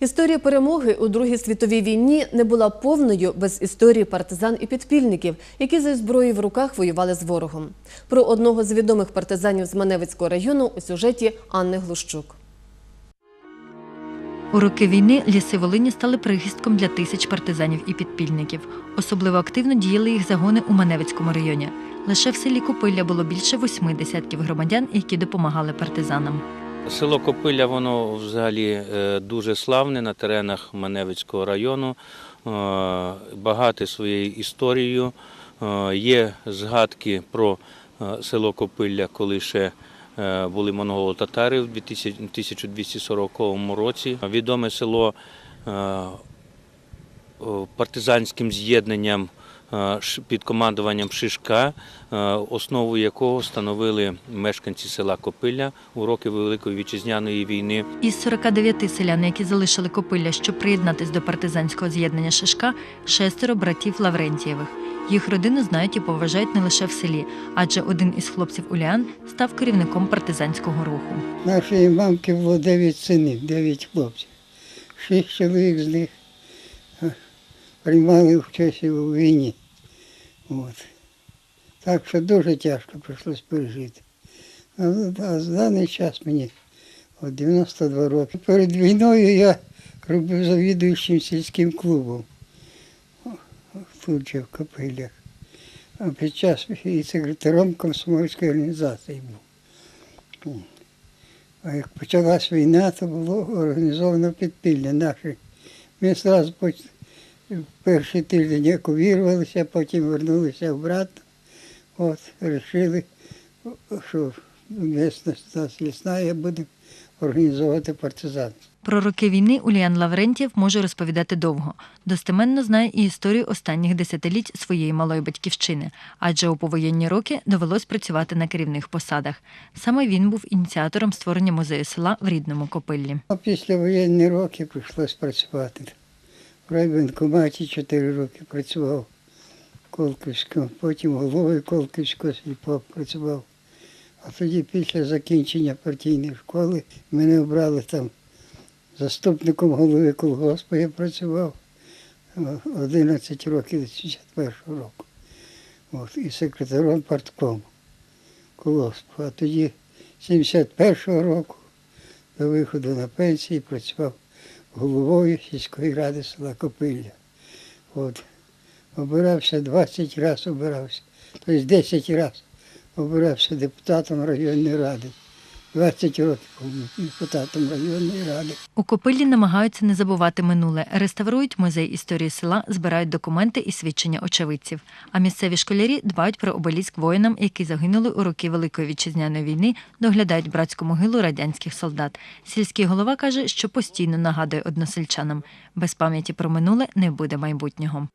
Історія перемоги у Другій світовій війні не була повною без історії партизан і підпільників, які зі зброєю в руках воювали з ворогом. Про одного з відомих партизанів з Маневицького району у сюжеті Анни Глущук. У роки війни ліси Волині стали прихистком для тисяч партизанів і підпільників. Особливо активно діяли їх загони у Маневицькому районі. Лише в селі Копилля було більше восьми десятків громадян, які допомагали партизанам. Село Копилля, воно взагалі е, дуже славне на теренах Маневицького району, е, багате своєю історією. Е, Є згадки про село Копилля, коли ще були монголо-татари в 2000 1240 році. Відоме село партизанським з'єднанням під командуванням Шишка, е, основу якого становили мешканці села Копилля у роки Великої вітчизняної війни. Із 49 селян, які залишили Копилля, щоб приєднатись до партизанського з'єднання Шишка, шестеро братів Лаврентієвих. Їх родину знають і поважають не лише в селі, адже один із хлопців Уліан став керівником партизанського руху. Нашої мамки було дев'ять синів, дев'ять хлопців. Шість чоловік з них е, приймали участь у війні. От. Так що дуже тяжко прийшлось пережити. А, а з даний час мені от 92 роки. Перед війною я робив завідуючим сільським клубом. Тут же в Копилях. А під час і секретарем комсомольської організації був. А як почалась війна, то було організовано підпілля наше. Ми одразу в перший тиждень евакуювалися, потім вернулися обратно. От, вирішили, що місцевість нас лісна, будемо організовувати партизанство. Про роки війни Уліан Лаврентів може розповідати довго. Достеменно знає і історію останніх десятиліть своєї малої батьківщини, адже у повоєнні роки довелось працювати на керівних посадах. Саме він був ініціатором створення музею села в рідному Копиллі. Після воєнні роки прийшлось працювати. В райвоєнкоматі 4 роки працював в Колківському, потім головою Колківського сільпо працював. А тоді після закінчення партійної школи мене обрали там заступником голови колгоспу. Я працював е, 11 років до 61 року. От, і секретарем парткому колгоспу. А тоді 71 року до виходу на пенсію працював головою сільської ради села Копилля. От. Обирався 20 разів обирався, тобто 10 разів обирався депутатом районної ради. 20 років депутатом районної ради. У Копиллі намагаються не забувати минуле, реставрують музей історії села, збирають документи і свідчення очевидців. А місцеві школярі дбають про обеліск воїнам, які загинули у роки Великої вітчизняної війни, доглядають братську могилу радянських солдат. Сільський голова каже, що постійно нагадує односельчанам: без пам'яті про минуле не буде майбутнього.